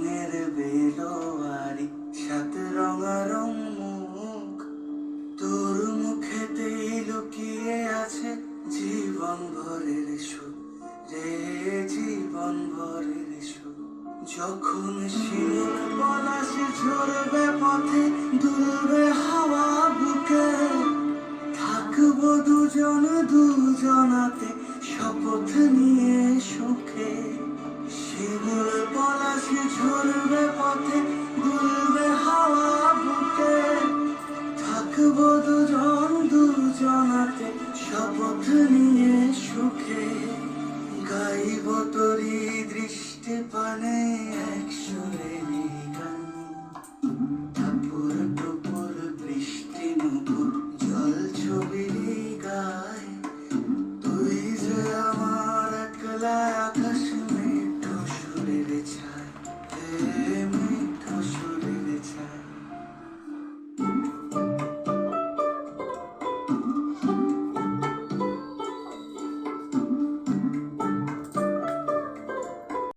রঙের বেলো বেলোয়ারি, সাত রঙা রং মুখ। তোর মুখেতেই লুকিয়ে আছে জীবন ভরের সুখ। রে জীবন ভরের সুখ। যখন শির পলাশ ঝরবে পথে, দুলবে হাওয়া বুকে। থাকব দুজন দুজনাতে, শপথ নিয়ে ঝরবে পথে, দুলবে হাওয়া বুকে। থাকব দুজন দুজনাতে, শপথ নিয়ে সুখে। গাইব তরি দৃষ্টি পানে